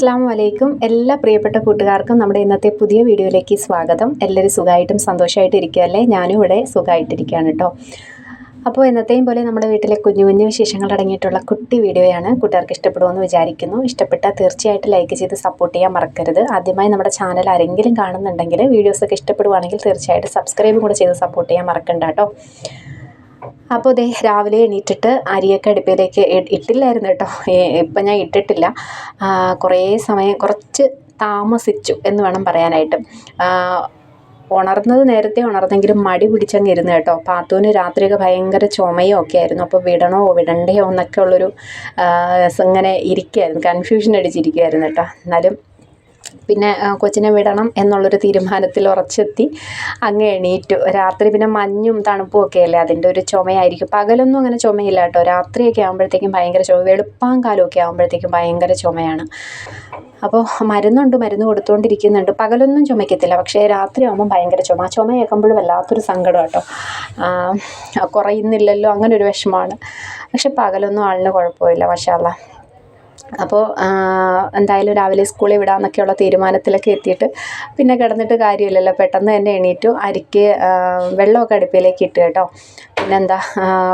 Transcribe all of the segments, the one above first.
അസ്സാം വലൈക്കും എല്ലാ പ്രിയപ്പെട്ട കൂട്ടുകാർക്കും നമ്മുടെ ഇന്നത്തെ പുതിയ വീഡിയോയിലേക്ക് സ്വാഗതം. എല്ലാവരും സുഖമായിട്ടും സന്തോഷമായിട്ടും ഇരിക്കുകയല്ലേ? ഞാനും ഇവിടെ സുഖമായിട്ടിരിക്കുകയാണ് കേട്ടോ. അപ്പോൾ എന്നത്തെയും പോലെ നമ്മുടെ വീട്ടിലെ കുഞ്ഞു കുഞ്ഞു വിശേഷങ്ങൾ അടങ്ങിയിട്ടുള്ള കുട്ടി വീഡിയോയാണ് കൂട്ടുകാർക്ക് ഇഷ്ടപ്പെടുമെന്ന് വിചാരിക്കുന്നു. ഇഷ്ടപ്പെട്ടാൽ തീർച്ചയായിട്ടും ലൈക്ക് ചെയ്ത് സപ്പോർട്ട് ചെയ്യാൻ മറക്കരുത്. ആദ്യമായി നമ്മുടെ ചാനൽ ആരെങ്കിലും കാണുന്നുണ്ടെങ്കിൽ വീഡിയോസൊക്കെ ഇഷ്ടപ്പെടുവാണെങ്കിൽ തീർച്ചയായിട്ടും സബ്സ്ക്രൈബും കൂടെ ചെയ്ത് സപ്പോർട്ട് ചെയ്യാൻ മറക്കണ്ട കേട്ടോ. അപ്പോൾ ദേ രാവിലെ എണീറ്റിട്ട് അരിയൊക്കെ അടുപ്പിലേക്ക് ഇട്ടില്ലായിരുന്നു കേട്ടോ. ഇപ്പം ഞാൻ ഇട്ടിട്ടില്ല. കുറേ സമയം കുറച്ച് താമസിച്ചു എന്ന് വേണം പറയാനായിട്ട്. ഉണർന്നത് നേരത്തെ ഉണർന്നെങ്കിലും മടി പിടിച്ചങ്ങ് ഇരുന്നു കേട്ടോ. പാത്തുവിന് രാത്രിയൊക്കെ ഭയങ്കര ചുമയോ ഒക്കെ ആയിരുന്നു. അപ്പോൾ വിടണോ വിടണ്ടയോ എന്നൊക്കെ ഉള്ളൊരു ഇങ്ങനെ ഇരിക്കുകയായിരുന്നു കൺഫ്യൂഷൻ അടിച്ചിരിക്കുകയായിരുന്നു കേട്ടോ. എന്നാലും പിന്നെ കൊച്ചിനെ വിടണം എന്നുള്ളൊരു തീരുമാനത്തിൽ ഉറച്ചെത്തി. അങ്ങ് എണീറ്റു. രാത്രി പിന്നെ മഞ്ഞും തണുപ്പും ഒക്കെ അല്ലേ? അതിന്റെ ഒരു ചുമയായിരിക്കും. പകലൊന്നും അങ്ങനെ ചുമയില്ല കേട്ടോ. രാത്രിയൊക്കെ ആകുമ്പോഴത്തേക്കും ഭയങ്കര ചുമ വെളുപ്പാൻ കാലമൊക്കെ ആകുമ്പോഴത്തേക്കും ഭയങ്കര ചുമയാണ്. അപ്പോൾ മരുന്നുണ്ട് മരുന്ന് കൊടുത്തുകൊണ്ടിരിക്കുന്നുണ്ട് പകലൊന്നും ചുമയ്ക്കത്തില്ല. പക്ഷേ രാത്രി ആകുമ്പോൾ ഭയങ്കര ചുമ. ചുമ കേൾക്കുമ്പോഴും വല്ലാത്തൊരു സങ്കടം കേട്ടോ. കുറയുന്നില്ലല്ലോ. അങ്ങനെ ഒരു വിഷമമാണ്. പക്ഷെ പകലൊന്നും ആളിന് കുഴപ്പമില്ല. മഷാല്ല അപ്പോൾ എന്തായാലും രാവിലെ സ്കൂളിൽ വിടാമെന്നൊക്കെയുള്ള തീരുമാനത്തിലൊക്കെ എത്തിയിട്ട് പിന്നെ കിടന്നിട്ട് കാര്യമില്ലല്ലോ. പെട്ടെന്ന് തന്നെ എണീറ്റു. അരിക്ക് വെള്ളമൊക്കെ അടുപ്പിലേക്ക് ഇട്ട് കേട്ടോ. പിന്നെ എന്താ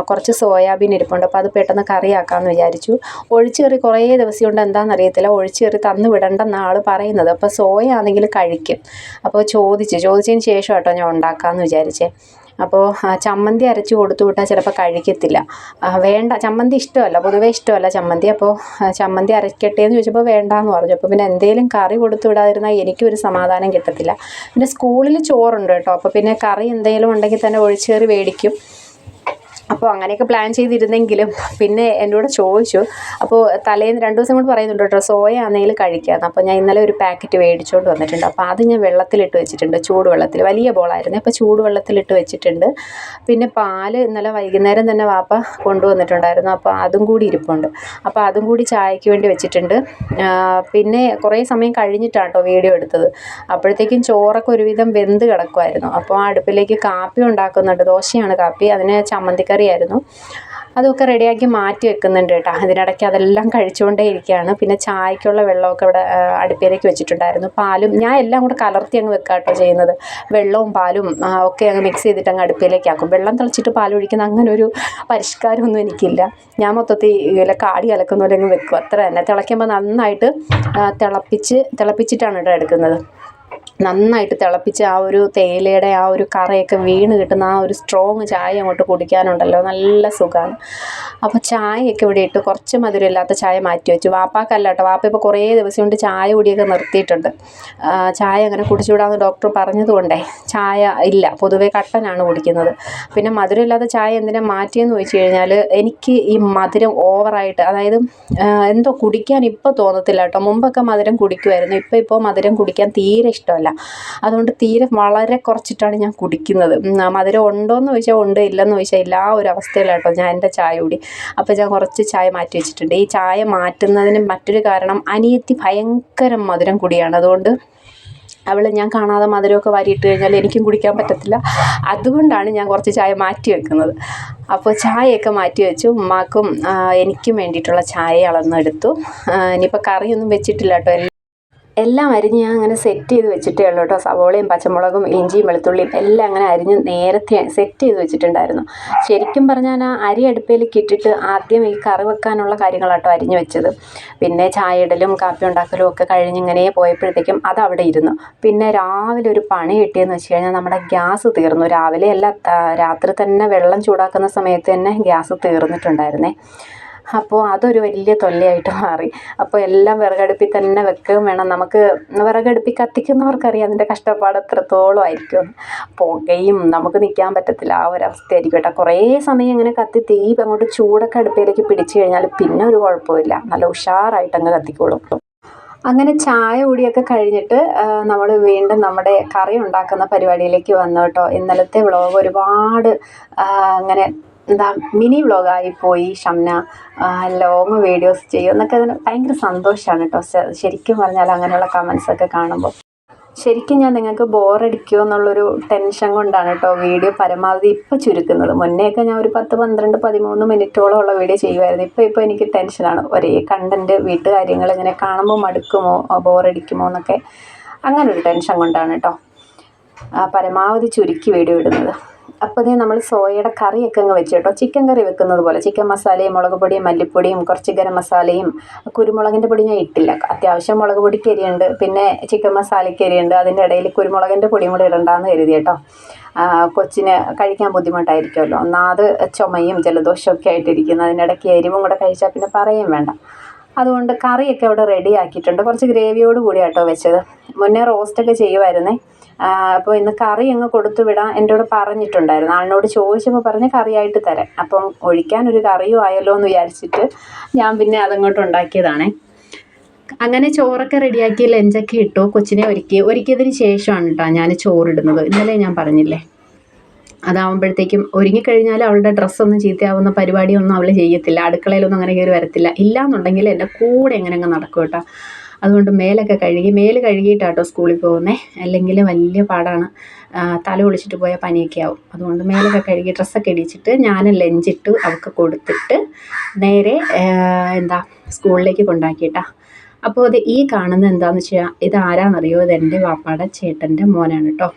കുറച്ച് സോയാബീൻ ഇരിപ്പുണ്ട്. അപ്പോൾ അത് പെട്ടെന്ന് കറിയാക്കാമെന്ന് വിചാരിച്ചു. ഒഴിച്ചുകറി കുറേ ദിവസം കൊണ്ട് എന്താണെന്നറിയത്തില്ല ഒഴിച്ചുകറി തന്നു വിടണ്ടെന്ന ആൾ പറയുന്നത്. അപ്പോൾ സോയ ആണെങ്കിൽ കഴിക്കും. അപ്പോൾ ചോദിച്ചു. ചോദിച്ചതിന് ശേഷം കേട്ടോ ഞാൻ ഉണ്ടാക്കാമെന്ന് വിചാരിച്ചേ. അപ്പോൾ ചമ്മന്തി അരച്ച് കൊടുത്തു വിട്ടാൽ ചിലപ്പോൾ കഴിക്കത്തില്ല. വേണ്ട ചമ്മന്തി ഇഷ്ടമല്ല പൊതുവേ ഇഷ്ടമല്ല ചമ്മന്തി. അപ്പോൾ ചമ്മന്തി അരയ്ക്കട്ടെ എന്ന് ചോദിച്ചപ്പോൾ വേണ്ട എന്ന് പറഞ്ഞു. അപ്പോൾ പിന്നെ എന്തെങ്കിലും കറി കൊടുത്തു വിടാതിരുന്നാൽ എനിക്കൊരു സമാധാനം കിട്ടത്തില്ല. പിന്നെ സ്കൂളിൽ ചോറുണ്ട് കേട്ടോ. അപ്പോൾ പിന്നെ കറി എന്തെങ്കിലും ഉണ്ടെങ്കിൽ തന്നെ ഒഴിച്ചേറി മേടിക്കും അപ്പോൾ അങ്ങനെയൊക്കെ പ്ലാൻ ചെയ്തിരുന്നെങ്കിലും പിന്നെ എന്നോട് ചോദിച്ചു. അപ്പോൾ തലേന്ന് രണ്ട് ദിവസം കൊണ്ട് പറയുന്നുണ്ട് കേട്ടോ സോയ ആണെങ്കിൽ കഴിക്കാമെന്ന് അപ്പോൾ ഞാൻ ഇന്നലെ ഒരു പാക്കറ്റ് മേടിച്ചുകൊണ്ട് വന്നിട്ടുണ്ട്. അപ്പോൾ അത് ഞാൻ വെള്ളത്തിലിട്ട് വെച്ചിട്ടുണ്ട് ചൂടുവെള്ളത്തിൽ. വലിയ ബോളായിരുന്നു അപ്പോൾ ചൂടുവെള്ളത്തിലിട്ട് വെച്ചിട്ടുണ്ട്. പിന്നെ പാൽ ഇന്നലെ വൈകുന്നേരം തന്നെ വാപ്പ കൊണ്ടുവന്നിട്ടുണ്ടായിരുന്നു. അപ്പോൾ അതും കൂടി ഇരിപ്പുണ്ട്. അപ്പോൾ അതും കൂടി ചായയ്ക്ക് വേണ്ടി വെച്ചിട്ടുണ്ട്. പിന്നെ കുറേ സമയം കഴിഞ്ഞിട്ടാണ് കേട്ടോ വീഡിയോ എടുത്തത്. അപ്പോഴത്തേക്കും ചോറൊക്കെ ഒരുവിധം വെന്ത് കിടക്കുമായിരുന്നു അപ്പോൾ അടുപ്പിലേക്ക് കാപ്പി ഉണ്ടാക്കുന്നുണ്ട്. ദോശയാണ് കാപ്പി. അതിന് ചമ്മന്തിക്കറി കറിയായിരുന്നു. അതൊക്കെ റെഡിയാക്കി മാറ്റി വെക്കുന്നുണ്ട് കേട്ടോ. അതിനിടയ്ക്ക് അതെല്ലാം കഴിച്ചുകൊണ്ടേ ഇരിക്കുകയാണ്. പിന്നെ ചായക്കുള്ള വെള്ളമൊക്കെ ഇവിടെ അടുപ്പിലേക്ക് വെച്ചിട്ടുണ്ടായിരുന്നു. പാലും ഞാൻ എല്ലാം കൂടെ കലർത്തി അങ്ങ് വെക്കുക കേട്ടോ ചെയ്യുന്നത്. വെള്ളവും പാലും ഒക്കെ അങ്ങ് മിക്സ് ചെയ്തിട്ട് അങ്ങ് അടുപ്പിലേക്ക് ആക്കും. വെള്ളം തിളച്ചിട്ട് പാൽ ഒഴിക്കുന്ന അങ്ങനെ ഒരു പരിഷ്കാരമൊന്നും എനിക്കില്ല. ഞാൻ മൊത്തത്തിൽ ഇല്ല കാടി കലക്കുന്ന പോലെ അങ്ങ് വെക്കും. അത്ര തന്നെ. തിളയ്ക്കുമ്പോൾ നന്നായിട്ട് തിളപ്പിച്ച് തിളപ്പിച്ചിട്ടാണ് കേട്ടോ എടുക്കുന്നത്. നന്നായിട്ട് തിളപ്പിച്ച് ആ ഒരു തേയിലയുടെ ആ ഒരു കറയൊക്കെ വീണ് കിട്ടുന്ന ആ ഒരു സ്ട്രോങ് ചായ അങ്ങോട്ട് കുടിക്കാനുണ്ടല്ലോ. നല്ല സുഖമാണ് അപ്പോൾ ചായയൊക്കെ ഇവിടെ ഇട്ട് കുറച്ച് മധുരമില്ലാത്ത ചായ മാറ്റി വെച്ചു. വാപ്പാക്കല്ല കേട്ടോ വാപ്പ ഇപ്പോൾ കുറേ ദിവസം കൊണ്ട് ചായ കുടിയൊക്കെ നിർത്തിയിട്ടുണ്ട്. ചായ അങ്ങനെ കുടിച്ചുവിടാമെന്ന് ഡോക്ടർ പറഞ്ഞതുകൊണ്ടേ ചായ ഇല്ല. പൊതുവേ കട്ടനാണ് കുടിക്കുന്നത്. പിന്നെ മധുരമില്ലാത്ത ചായ എന്തിനാ മാറ്റിയെന്ന് ചോദിച്ചു കഴിഞ്ഞാൽ എനിക്ക് ഈ മധുരം ഓവറായിട്ട് അതായത് എന്തോ കുടിക്കാൻ ഇപ്പോൾ തോന്നത്തില്ല കേട്ടോ. മുമ്പൊക്കെ മധുരം കുടിക്കുമായിരുന്നു ഇപ്പോൾ ഇപ്പോൾ മധുരം കുടിക്കാൻ തീരെ ഇഷ്ടമല്ല. ഇഷ്ടമല്ല അതുകൊണ്ട് തീരെ വളരെ കുറച്ചിട്ടാണ് ഞാൻ കുടിക്കുന്നത്. മധുരം ഉണ്ടോയെന്ന് ചോദിച്ചാൽ ഉണ്ട് ഇല്ലെന്ന് ചോദിച്ചാൽ ഇല്ല ആ ഒരു അവസ്ഥയിലാട്ടോ ഞാൻ എന്റെ ചായ കൂടി. അപ്പോൾ ഞാൻ കുറച്ച് ചായ മാറ്റി വെച്ചിട്ടുണ്ട്. ഈ ചായ മാറ്റുന്നതിന് മറ്റൊരു കാരണം അനിയത്തി ഭയങ്കര മധുരം കുടിയാണ്. അതുകൊണ്ട് അവൾ ഞാൻ കാണാതെ മധുരമൊക്കെ വാരിയിട്ട് കഴിഞ്ഞാൽ എനിക്കും കുടിക്കാൻ പറ്റത്തില്ല. അതുകൊണ്ടാണ് ഞാൻ കുറച്ച് ചായ മാറ്റി വെക്കുന്നത്. അപ്പോൾ ചായയൊക്കെ മാറ്റി വെച്ചു. ഉമ്മാക്കും എനിക്കും വേണ്ടിയിട്ടുള്ള ചായ അളന്നെടുത്തു ഇനിയിപ്പോൾ കറിയൊന്നും വെച്ചിട്ടില്ല കേട്ടോ എല്ലാം അരിഞ്ഞ് ഞാൻ അങ്ങനെ സെറ്റ് ചെയ്ത് വെച്ചിട്ടേ ഉള്ളൂ കേട്ടോ. സവോളയും പച്ചമുളകും ഇഞ്ചിയും വെളുത്തുള്ളിയും എല്ലാം അങ്ങനെ അരിഞ്ഞ് നേരത്തെ സെറ്റ് ചെയ്ത് വെച്ചിട്ടുണ്ടായിരുന്നു. ശരിക്കും പറഞ്ഞാൽ ആ അരി അടുപ്പിലേക്ക് ഇട്ടിട്ട് ആദ്യം ഈ കറി വെക്കാനുള്ള കാര്യങ്ങളാട്ടോ അരിഞ്ഞ് വെച്ചത്. പിന്നെ ചായ ഇടലും കാപ്പി ഉണ്ടാക്കലും ഒക്കെ കഴിഞ്ഞ് ഇങ്ങനെ പോയപ്പോഴത്തേക്കും അത് അവിടെ ഇരുന്നു. പിന്നെ രാവിലെ ഒരു പണി കിട്ടിയെന്ന് വെച്ച് കഴിഞ്ഞാൽ നമ്മുടെ ഗ്യാസ് തീർന്നു. രാവിലെ അല്ല രാത്രി തന്നെ വെള്ളം ചൂടാക്കുന്ന സമയത്ത് തന്നെ ഗ്യാസ് തീർന്നിട്ടുണ്ടായിരുന്നേ. അപ്പോൾ അതൊരു വലിയ തൊല്ലയായിട്ട് മാറി. അപ്പോൾ എല്ലാം വിറകടുപ്പിൽ തന്നെ വെക്കുകയും വേണം. നമുക്ക് വിറകടുപ്പിൽ കത്തിക്കുന്നവർക്കറിയാം അതിന്റെ കഷ്ടപ്പാട് എത്രത്തോളം ആയിരിക്കും പുകയും നമുക്ക് നിൽക്കാൻ പറ്റത്തില്ല. ആ ഒരു അവസ്ഥയായിരിക്കും കേട്ടോ. കുറേ സമയം ഇങ്ങനെ കത്തി തീ അങ്ങോട്ട് ചൂടൊക്കെ അടുപ്പിലേക്ക് പിടിച്ചു കഴിഞ്ഞാൽ പിന്നെ ഒരു കുഴപ്പമില്ല. നല്ല ഉഷാറായിട്ട് അങ്ങ് കത്തിക്കോളും. അങ്ങനെ ചായ കൂടിയൊക്കെ കഴിഞ്ഞിട്ട് നമ്മൾ വീണ്ടും നമ്മുടെ കറി ഉണ്ടാക്കുന്ന പരിപാടിയിലേക്ക് വന്നു കേട്ടോ. ഇന്നലത്തെ വ്ളോഗ് ഒരുപാട് അങ്ങനെ എന്താ മിനി വ്ളോഗായി പോയി ഷംന. ലോങ് വീഡിയോസ് ചെയ്യും. എന്നൊക്കെ അതിന് ഭയങ്കര സന്തോഷമാണ് കേട്ടോ ശരിക്കും പറഞ്ഞാൽ അങ്ങനെയുള്ള കമൻസൊക്കെ കാണുമ്പോൾ ശരിക്കും ഞാൻ നിങ്ങൾക്ക് ബോറടിക്കുമോ എന്നുള്ളൊരു ടെൻഷൻ കൊണ്ടാണ് കേട്ടോ വീഡിയോ പരമാവധി ഇപ്പോൾ ചുരുക്കുന്നത്. മുന്നേയൊക്കെ ഞാൻ ഒരു പത്ത് പന്ത്രണ്ട് പതിമൂന്ന് മിനിറ്റോളം ഉള്ള വീഡിയോ ചെയ്യുമായിരുന്നു. ഇപ്പോൾ ഇപ്പോൾ എനിക്ക് ടെൻഷനാണ് ഒരേ കണ്ടന്റ് വീട്ടുകാര്യങ്ങൾ ഇങ്ങനെ കാണുമ്പോൾ മടുക്കുമോ ബോറടിക്കുമോ എന്നൊക്കെ. അങ്ങനെ ഒരു ടെൻഷൻ കൊണ്ടാണ് കേട്ടോ പരമാവധി ചുരുക്കി വീഡിയോ ഇടുന്നത്. അപ്പോൾ നമ്മൾ സോയയുടെ കറിയൊക്കെ അങ്ങ് വെച്ച് കേട്ടോ ചിക്കൻ കറി വെക്കുന്നത് പോലെ. ചിക്കൻ മസാലയും മുളക് പൊടിയും മല്ലിപ്പൊടിയും കുറച്ച് ഗരം മസാലയും കുരുമുളകിന്റെ പൊടി ഞാൻ ഇട്ടില്ല. അത്യാവശ്യം മുളക് പൊടിക്ക് എരിയുണ്ട്. പിന്നെ ചിക്കൻ മസാലയ്ക്ക് എരിയുണ്ട്. അതിന്റെ ഇടയിൽ കുരുമുളകിന്റെ പൊടിയും കൂടി ഇടണ്ടാന്ന് കരുതി കേട്ടോ. കൊച്ചിന് കഴിക്കാൻ ബുദ്ധിമുട്ടായിരിക്കുമല്ലോ. ഒന്നാമത് ചുമയും ജലദോഷമൊക്കെ ആയിട്ടിരിക്കുന്നു. അതിനിടയ്ക്ക് എരിവും കൂടെ കഴിച്ചാൽ പിന്നെ പറയും വേണ്ട. അതുകൊണ്ട് കറിയൊക്കെ അവിടെ റെഡി ആക്കിയിട്ടുണ്ട് കുറച്ച് ഗ്രേവിയോട് കൂടി കേട്ടോ വെച്ചത്. മുന്നേ റോസ്റ്റൊക്കെ ചെയ്യുമായിരുന്നേ അപ്പോൾ ഇന്ന് കറി അങ്ങ് കൊടുത്തു വിടാൻ എന്നോട് പറഞ്ഞിട്ടുണ്ടായിരുന്നു. ആളിനോട് ചോദിച്ചപ്പോൾ പറഞ്ഞ് കറിയായിട്ട് തരാം അപ്പം ഒഴിക്കാൻ ഒരു കറിയും ആയല്ലോ എന്ന് വിചാരിച്ചിട്ട് ഞാൻ പിന്നെ അതങ്ങോട്ട് ഉണ്ടാക്കിയതാണേ. അങ്ങനെ ചോറൊക്കെ റെഡിയാക്കി ലഞ്ചൊക്കെ ഇട്ടു. കൊച്ചിനെ ഒരുക്കി. ഒരുക്കിയതിന് ശേഷമാണ് കേട്ടോ ഞാൻ ചോറിടുന്നത്. ഇന്നലെ ഞാൻ പറഞ്ഞില്ലേ? അതാവുമ്പോഴത്തേക്കും ഒരുങ്ങിക്കഴിഞ്ഞാൽ അവളുടെ ഡ്രസ്സൊന്നും ചീത്തയാവുന്ന പരിപാടിയൊന്നും അവൾ ചെയ്യത്തില്ല. അടുക്കളയിലൊന്നും അങ്ങനെ കയറി വരത്തില്ല. ഇല്ല എന്നുണ്ടെങ്കിൽ എന്റെ കൂടെ എങ്ങനെ അങ്ങ് നടക്കും കേട്ടോ അതുകൊണ്ട് മേലൊക്കെ കഴുകി മേൽ കഴുകിയിട്ടാട്ടോ സ്കൂളിൽ പോകുന്നത് അല്ലെങ്കിൽ വലിയ പാടാണ്. തല ഒളിച്ചിട്ട് പോയാൽ പനിയൊക്കെ ആവും. അതുകൊണ്ട് മേലൊക്കെ കഴുകി ഡ്രസ്സൊക്കെ ഇടിച്ചിട്ട് ഞാൻ ലഞ്ചിട്ട് അവൾക്ക് കൊടുത്തിട്ട് നേരെ എന്താ സ്കൂളിലേക്ക് കൊണ്ടാക്കിയിട്ടാ. അപ്പോൾ അത് ഈ കാണുന്നത് എന്താണെന്ന് വെച്ചാൽ ഇത് ആരാന്നറിയോ? ഇത് എന്റെ വാപ്പാടെ ചേട്ടന്റെ മോനാണ് കേട്ടോ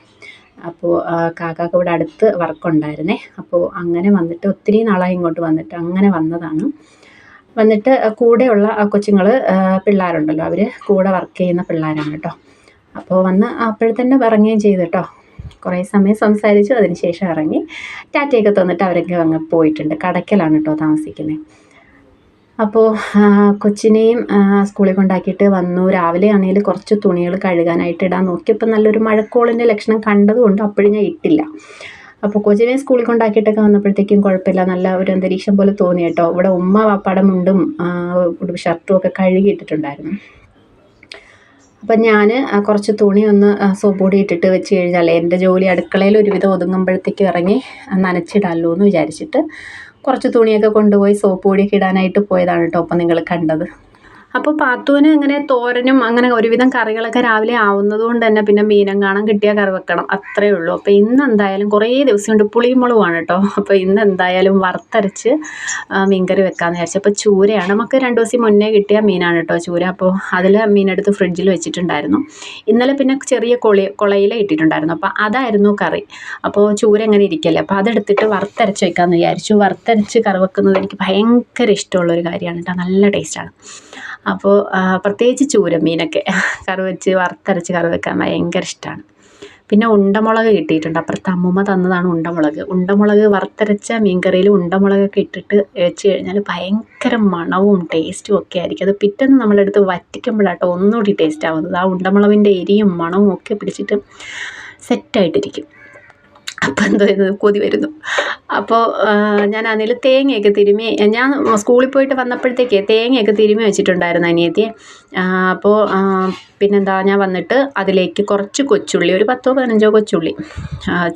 അപ്പോൾ കാക്കാക്ക് ഇവിടെ അടുത്ത് വർക്കുണ്ടായിരുന്നേ അപ്പോൾ അങ്ങനെ വന്നിട്ട് ഒത്തിരി നാളായി ഇങ്ങോട്ട് വന്നിട്ട് അങ്ങനെ വന്നതാണ്. വന്നിട്ട് കൂടെയുള്ള ആ കൊച്ചുങ്ങൾ പിള്ളേരുണ്ടല്ലോ. അവർ കൂടെ വർക്ക് ചെയ്യുന്ന പിള്ളേരാണ് കേട്ടോ. അപ്പോൾ വന്ന് അപ്പോഴത്തന്നെ ഇറങ്ങുകയും ചെയ്തു കേട്ടോ. കുറേ സമയം സംസാരിച്ചു അതിനുശേഷം ഇറങ്ങി ടാറ്റയൊക്കെ തന്നിട്ട് അവരൊക്കെ അങ്ങ് പോയിട്ടുണ്ട്. കടയ്ക്കലാണ് കേട്ടോ താമസിക്കുന്നത്. അപ്പോൾ കൊച്ചിനെയും സ്കൂളിൽ കൊണ്ടാക്കിയിട്ട് വന്നു. രാവിലെ ആണെങ്കിൽ കുറച്ച് തുണികൾ കഴുകാനായിട്ട് ഇടാൻ നോക്കിയപ്പോൾ നല്ലൊരു മഴക്കോളിന്റെ ലക്ഷണം കണ്ടതുകൊണ്ട് അപ്പോഴും ഞാൻ ഇട്ടില്ല. അപ്പോൾ കൊച്ചിനെ സ്കൂളിൽ കൊണ്ടാക്കിയിട്ടൊക്കെ വന്നപ്പോഴത്തേക്കും കുഴപ്പമില്ല. നല്ല ഒരു അന്തരീക്ഷം പോലെ തോന്നി കേട്ടോ. ഇവിടെ ഉമ്മ വാപ്പാടെ മുണ്ടും ഷർട്ടും ഒക്കെ കഴുകിയിട്ടിട്ടുണ്ടായിരുന്നു അപ്പം ഞാൻ കുറച്ച് തുണി ഒന്ന് സോപ്പ് പൊടി ഇട്ടിട്ട് വെച്ച് കഴിഞ്ഞാൽ എന്റെ ജോലി അടുക്കളയിൽ ഒരുവിധം ഒതുങ്ങുമ്പോഴത്തേക്ക് ഇറങ്ങി നനച്ചിടാമല്ലോ എന്ന് വിചാരിച്ചിട്ട് കുറച്ച് തുണിയൊക്കെ കൊണ്ടുപോയി സോപ്പ് പൊടിയൊക്കെ ഇടാനായിട്ട് പോയതാണ് കേട്ടോ. അപ്പം നിങ്ങൾ കണ്ടത്. അപ്പോൾ പാത്തുവിന് അങ്ങനെ തോരനും അങ്ങനെ ഒരുവിധം കറികളൊക്കെ രാവിലെ ആവുന്നത് കൊണ്ട് തന്നെ പിന്നെ മീനം കാണാൻ കിട്ടിയ കറി വെക്കണം. അത്രയേ ഉള്ളൂ. അപ്പോൾ ഇന്ന് എന്തായാലും കുറേ ദിവസം കൊണ്ട് പുളിമുളകുമാണ് കേട്ടോ. അപ്പോൾ ഇന്ന് എന്തായാലും വറുത്തരച്ച് മീൻകറി വെക്കാമെന്ന് വിചാരിച്ചു. അപ്പോൾ ചൂരയാണ്. നമുക്ക് രണ്ട് ദിവസം മുന്നേ കിട്ടിയ മീനാണ് കേട്ടോ ചൂര. അപ്പോൾ അതിൽ മീനെടുത്ത് ഫ്രിഡ്ജിൽ വെച്ചിട്ടുണ്ടായിരുന്നു. ഇന്നലെ പിന്നെ ചെറിയ കൊളി കുളയില ഇട്ടിട്ടുണ്ടായിരുന്നു. അപ്പോൾ അതായിരുന്നു കറി. അപ്പോൾ ചൂര എങ്ങനെ ഇരിക്കല്ലേ. അപ്പോൾ അതെടുത്തിട്ട് വറുത്തരച്ച് വെക്കാമെന്ന് വിചാരിച്ചു. വറുത്തരച്ച് കറി വെക്കുന്നത് എനിക്ക് ഭയങ്കര ഇഷ്ടമുള്ളൊരു കാര്യമാണ് കേട്ടോ. നല്ല ടേസ്റ്റാണ് അപ്പോൾ പ്രത്യേകിച്ച് ചൂരമീനൊക്കെ കറി വെച്ച് വറുത്തരച്ച് കറി വെക്കാൻ ഭയങ്കര ഇഷ്ടമാണ് പിന്നെ ഉണ്ടമുളക് കിട്ടിയിട്ടുണ്ട്. അപ്പുറത്ത് അമ്മൂമ്മ തന്നതാണ് ഉണ്ടമുളക്. ഉണ്ടമുളക് വറുത്തരച്ച മീൻകറിയിൽ ഉണ്ടമുളകൊക്കെ ഇട്ടിട്ട് വെച്ച് കഴിഞ്ഞാൽ ഭയങ്കര മണവും ടേസ്റ്റും ഒക്കെ ആയിരിക്കും. അത് പിറ്റേന്ന് നമ്മളെടുത്ത് വറ്റിക്കുമ്പോഴാട്ടോ ഒന്നുകൂടി ടേസ്റ്റ് ആവുന്നത്. ആ ഉണ്ടമുളകിന്റെ എരിയും മണവും ഒക്കെ പിടിച്ചിട്ട് സെറ്റായിട്ടിരിക്കും അപ്പോൾ എന്തോ ഇത് കൊതി വരുന്നു. അപ്പോൾ അതിൽ തേങ്ങയൊക്കെ തിരുമ്മി ഞാൻ സ്കൂളിൽ പോയിട്ട് വന്നപ്പോഴത്തേക്ക് തേങ്ങയൊക്കെ തിരുമ്മി വെച്ചിട്ടുണ്ടായിരുന്നു അനിയത്തി അപ്പോൾ പിന്നെന്താ ഞാൻ വന്നിട്ട് അതിലേക്ക് കുറച്ച് കൊച്ചുള്ളി ഒരു പത്തോ പതിനഞ്ചോ കൊച്ചുള്ളി.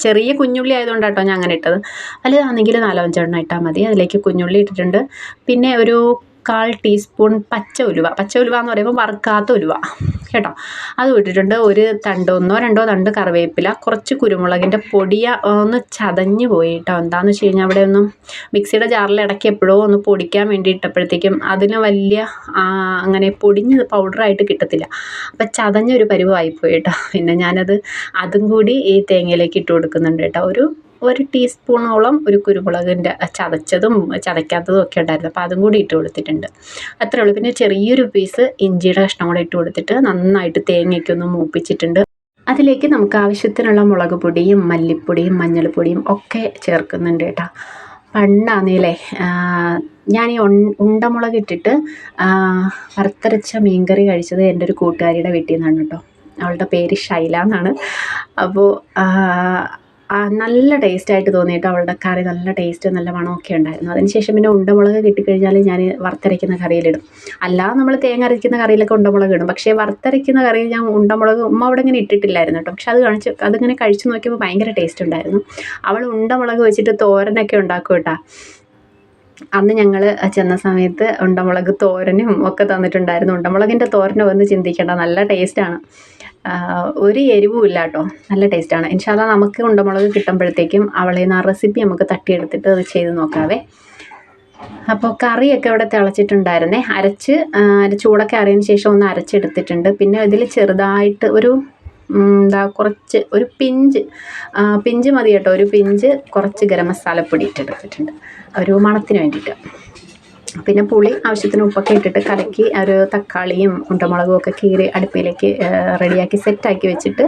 ചെറിയ കുഞ്ഞുള്ളി ആയതുകൊണ്ടാട്ടോ ഞാൻ അങ്ങനെ ഇട്ടത്. വലുതാണെങ്കിൽ നാലോ അഞ്ചെണ്ണം ഇട്ടാൽ മതി. അതിലേക്ക് കുഞ്ഞുള്ളി ഇട്ടിട്ടുണ്ട്. പിന്നെ ഒരു കാൽ ടീസ്പൂൺ പച്ച ഉലുവ. പച്ച ഉലുവ എന്ന് പറയുമ്പോൾ വറുക്കാത്ത ഉലുവ. കേട്ടോ? അത് ഇട്ടിട്ടുണ്ട് ഒരു തണ്ട് ഒന്നോ രണ്ടോ തണ്ട് കറിവേപ്പില കുറച്ച് കുരുമുളകിന്റെ പൊടിയ ഒന്ന് ചതഞ്ഞ് പോയി കേട്ടോ എന്താണെന്ന് വെച്ച് കഴിഞ്ഞാൽ അവിടെ ഒന്നും മിക്സിയുടെ ജാറിൽ ഇടയ്ക്ക് എപ്പോഴോ ഒന്ന് പൊടിക്കാൻ വേണ്ടി ഇട്ടപ്പോഴത്തേക്കും അതിന് വലിയ അങ്ങനെ പൊടിഞ്ഞ് പൗഡറായിട്ട് കിട്ടത്തില്ല. അപ്പം ചതഞ്ഞൊരു പരുവമായിപ്പോയി കേട്ടോ. പിന്നെ ഞാനത് അതും കൂടി ഈ തേങ്ങയിലേക്ക് ഇട്ട് കൊടുക്കുന്നുണ്ട് കേട്ടോ. ഒരു ഒരു ടീസ്പൂണോളം ഒരു കുരുമുളകിന്റെ ചതച്ചതും ചതയ്ക്കാത്തതും ഒക്കെ ഉണ്ടായിരുന്നു. അപ്പോൾ അതും കൂടി ഇട്ട് കൊടുത്തിട്ടുണ്ട്. അത്രേ ഉള്ളൂ. പിന്നെ ചെറിയൊരു പീസ് ഇഞ്ചിയുടെ കഷ്ണം കൂടെ ഇട്ട് കൊടുത്തിട്ട് നന്നായിട്ട് തേങ്ങയൊക്കെ ഒന്ന് മൂപ്പിച്ചിട്ടുണ്ട്. അതിലേക്ക് നമുക്ക് ആവശ്യത്തിനുള്ള മുളക് പൊടിയും മല്ലിപ്പൊടിയും മഞ്ഞൾപ്പൊടിയും ഒക്കെ ചേർക്കുന്നുണ്ട് കേട്ടോ. പണ്ടാന്നേലേ ഞാൻ ഈ ഉണ്ടമുളക് ഇട്ടിട്ട് വറുത്തരച്ച മീൻകറി കഴിച്ചത് എന്റെ ഒരു കൂട്ടുകാരിയുടെ വീട്ടിൽ നിന്നാണ് കേട്ടോ. അവളുടെ പേര് ഷൈല എന്നാണ്. അപ്പോൾ നല്ല ടേസ്റ്റ് ടേസ്റ്റായിട്ട് തോന്നിയിട്ട് അവളുടെ കറി. നല്ല ടേസ്റ്റ് നല്ല മണമൊക്കെ ഉണ്ടായിരുന്നു. അതിനുശേഷം പിന്നെ ഉണ്ടമുളക് കിട്ടിക്കഴിഞ്ഞാൽ ഞാൻ വറുത്തരയ്ക്കുന്ന കറിയിലിടും. അല്ലാതെ നമ്മൾ തേങ്ങ അരയ്ക്കുന്ന കറിയിലൊക്കെ ഉണ്ടമുളക് ഇടും. പക്ഷേ വറുത്തരയ്ക്കുന്ന കറിയിൽ ഞാൻ ഉണ്ടമുളക് ഉമ്മ അവിടെ ഇങ്ങനെ ഇട്ടിട്ടില്ലായിരുന്നു കേട്ടോ. പക്ഷെ അത് കാണിച്ച് അതിങ്ങനെ കഴിച്ച് നോക്കിയപ്പോൾ ഭയങ്കര ടേസ്റ്റ് ഉണ്ടായിരുന്നു. അവൾ ഉണ്ടമുളക് വെച്ചിട്ട് തോരനൊക്കെ ഉണ്ടാക്കും കേട്ടോ. അന്ന് ഞങ്ങൾ ചെന്ന സമയത്ത് ഉണ്ടമുളക് തോരനും ഒക്കെ തന്നിട്ടുണ്ടായിരുന്നു. ഉണ്ടമുളകിന്റെ തോരനും ഒന്ന് ചിന്തിക്കേണ്ട. നല്ല ടേസ്റ്റാണ് ഒരു എരിവും ഇല്ല കേട്ടോ നല്ല ടേസ്റ്റാണ് ഇൻഷാല്ല നമുക്ക് ഉണ്ടമുളക് കിട്ടുമ്പോഴത്തേക്കും അവളെ ആ റെസിപ്പി നമുക്ക് തട്ടിയെടുത്തിട്ട് അത് ചെയ്ത് നോക്കാവേ. അപ്പോൾ കറിയൊക്കെ ഇവിടെ തിളച്ചിട്ടുണ്ടായിരുന്നേ. അരച്ച് ചൂടൊക്കെ അറിയതിന് ശേഷം ഒന്ന് അരച്ചെടുത്തിട്ടുണ്ട്. പിന്നെ ഇതിൽ ചെറുതായിട്ട് ഒരു എന്താ കുറച്ച് ഒരു പിഞ്ച് പിഞ്ച് മതി കേട്ടോ ഒരു പിഞ്ച് കുറച്ച് ഗരം മസാലപ്പൊടി ഇട്ടെടുത്തിട്ടുണ്ട് ഒരു മണത്തിന് വേണ്ടിയിട്ട്. പിന്നെ പുളി ആവശ്യത്തിന് ഉപ്പൊക്കെ ഇട്ടിട്ട് കലക്കി ഒരു തക്കാളിയും ഉണ്ടമുളകും ഒക്കെ കീറി അടുപ്പിലേക്ക് റെഡിയാക്കി സെറ്റാക്കി വെച്ചിട്ട്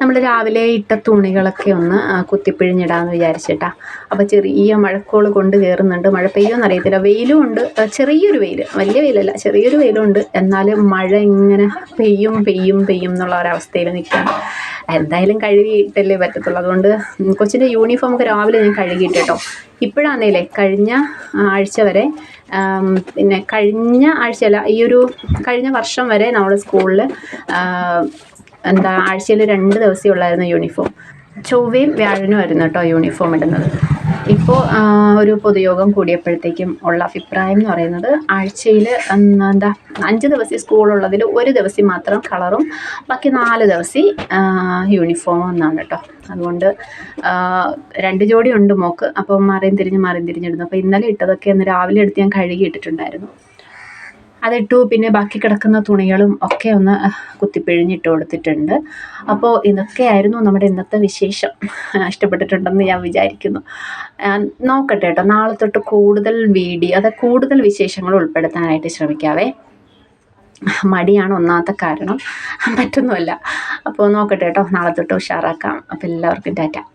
നമ്മൾ രാവിലെ ഇട്ട തുണികളൊക്കെ ഒന്ന് കുത്തിപ്പിഴിഞ്ഞിടാമെന്ന് വിചാരിച്ചിട്ടാ. അപ്പോൾ ചെറിയ മഴക്കോൾ കൊണ്ട് കയറുന്നുണ്ട് മഴ പെയ്യുമെന്ന് അറിയത്തില്ല. വെയിലും ഉണ്ട്. ചെറിയൊരു വെയിൽ വലിയ വെയിലല്ല ചെറിയൊരു വെയിലുണ്ട് എന്നാൽ മഴ ഇങ്ങനെ പെയ്യും പെയ്യും പെയ്യും എന്നുള്ള ഒരവസ്ഥയിൽ നിൽക്കുകയാണ്. എന്തായാലും കഴുകിയിട്ടല്ലേ പറ്റത്തുള്ളൂ. അതുകൊണ്ട് കൊച്ചിന്റെ യൂണിഫോം ഒക്കെ രാവിലെ ഞാൻ കഴുകിയിട്ട് കേട്ടോ ഇപ്പോഴാന്നേലേ കഴിഞ്ഞ ആഴ്ച വരെ പിന്നെ കഴിഞ്ഞ ആഴ്ചയല്ല ഈ ഒരു കഴിഞ്ഞ വർഷം വരെ നമ്മുടെ സ്കൂളിൽ എന്താ ആഴ്ചയിൽ രണ്ട് ദിവസമേ ഉള്ളായിരുന്നു യൂണിഫോം. ചൊവ്വയും വ്യാഴനും ആയിരുന്നു കേട്ടോ യൂണിഫോം ഇടുന്നത്. ഇപ്പോൾ ഒരു പൊതുയോഗം കൂടിയപ്പോഴത്തേക്കും ഉള്ള അഭിപ്രായം എന്ന് പറയുന്നത് ആഴ്ചയിൽ എന്താ അഞ്ച് ദിവസം സ്കൂളുള്ളതിൽ ഒരു ദിവസം മാത്രം കളറും ബാക്കി നാല് ദിവസം യൂണിഫോം എന്നാണ് കേട്ടോ. അതുകൊണ്ട് രണ്ട് ജോഡി ഉണ്ട് മോക്ക്. അപ്പം മാറിയും തിരിഞ്ഞ് മാറിയും തിരിഞ്ഞിടുന്നു അപ്പോൾ ഇന്നലെ ഇട്ടതൊക്കെ ഇന്ന് രാവിലെ എടുത്ത് ഞാൻ കഴുകി ഇട്ടിട്ടുണ്ടായിരുന്നു. അതിട്ടു. പിന്നെ ബാക്കി കിടക്കുന്ന തുണികളും ഒക്കെ ഒന്ന് കുത്തിപ്പിഴിഞ്ഞിട്ട് കൊടുത്തിട്ടുണ്ട്. അപ്പോൾ ഇതൊക്കെയായിരുന്നു നമ്മുടെ ഇന്നത്തെ വിശേഷം. ഇഷ്ടപ്പെട്ടിട്ടുണ്ടെന്ന് ഞാൻ വിചാരിക്കുന്നു. നോക്കട്ടെ കേട്ടോ. നാളെ തൊട്ട് കൂടുതൽ വീഡിയോ അത് കൂടുതൽ വിശേഷങ്ങൾ ഉൾപ്പെടുത്താനായിട്ട് ശ്രമിക്കാവേ. മടിയാണ് ഒന്നാമത്തെ കാരണം. പറ്റൊന്നുമല്ല. അപ്പോൾ നോക്കട്ടെ കേട്ടോ. നാളെ തൊട്ട് ഉഷാറാക്കാം. അപ്പോൾ എല്ലാവർക്കും ടാറ്റ.